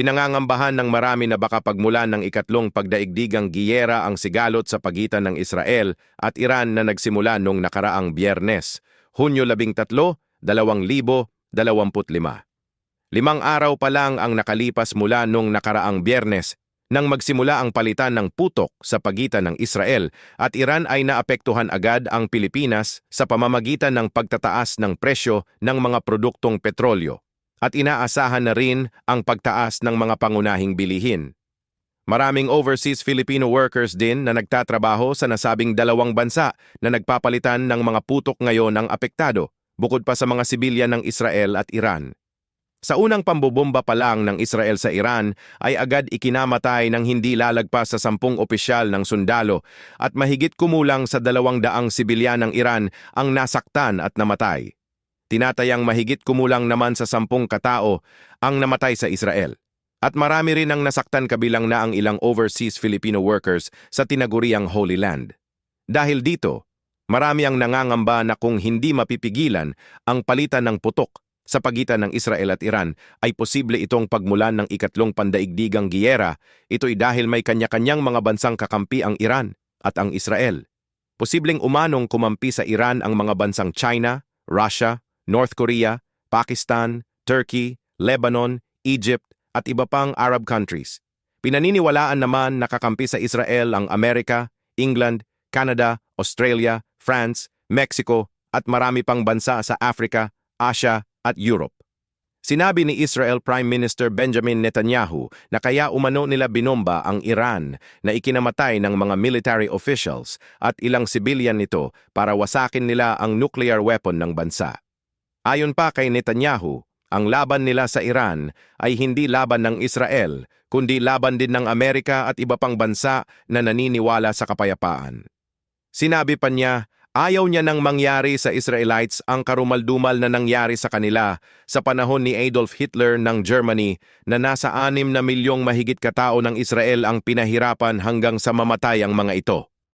Pinangangambahan ng marami na baka pagmulan ng ikatlong pagdaigdigang giyera ang sigalot sa pagitan ng Israel at Iran na nagsimula noong nakaraang biyernes, Hunyo 13, 2025. Limang araw pa lang ang nakalipas mula noong nakaraang biyernes nang magsimula ang palitan ng putok sa pagitan ng Israel at Iran ay naapektuhan agad ang Pilipinas sa pamamagitan ng pagtataas ng presyo ng mga produktong petrolyo at inaasahan na rin ang pagtaas ng mga pangunahing bilihin. Maraming overseas Filipino workers din na nagtatrabaho sa nasabing dalawang bansa na nagpapalitan ng mga putok ngayon ang apektado, bukod pa sa mga sibilyan ng Israel at Iran. Sa unang pambobomba pa lang ng Israel sa Iran ay agad ikinamatay ng hindi lalagpas sa sampung opisyal ng sundalo at mahigit kumulang sa dalawang daang sibilyan ng Iran ang nasaktan at namatay. Tinatayang mahigit kumulang naman sa sampung katao ang namatay sa Israel. At marami rin ang nasaktan kabilang na ang ilang overseas Filipino workers sa tinaguriang Holy Land. Dahil dito, marami ang nangangamba na kung hindi mapipigilan ang palitan ng putok sa pagitan ng Israel at Iran ay posible itong pagmulan ng ikatlong pandaigdigang giyera, ito'y dahil may kanya-kanyang mga bansang kakampi ang Iran at ang Israel. Posibleng umanong kumampi sa Iran ang mga bansang China, Russia, North Korea, Pakistan, Turkey, Lebanon, Egypt at iba pang Arab countries. Pinaniniwalaan naman nakakampi sa Israel ang Amerika, England, Canada, Australia, France, Mexico at marami pang bansa sa Africa, Asia at Europe. Sinabi ni Israel Prime Minister Benjamin Netanyahu na kaya umano nila binomba ang Iran na ikinamatay ng mga military officials at ilang sibilyan nito para wasakin nila ang nuclear weapon ng bansa. Ayon pa kay Netanyahu, ang laban nila sa Iran ay hindi laban ng Israel, kundi laban din ng Amerika at iba pang bansa na naniniwala sa kapayapaan. Sinabi pa niya, ayaw niya nang mangyari sa Israelites ang karumaldumal na nangyari sa kanila sa panahon ni Adolf Hitler ng Germany na nasa anim na milyong mahigit katao ng Israel ang pinahirapan hanggang sa mamatay ang mga ito.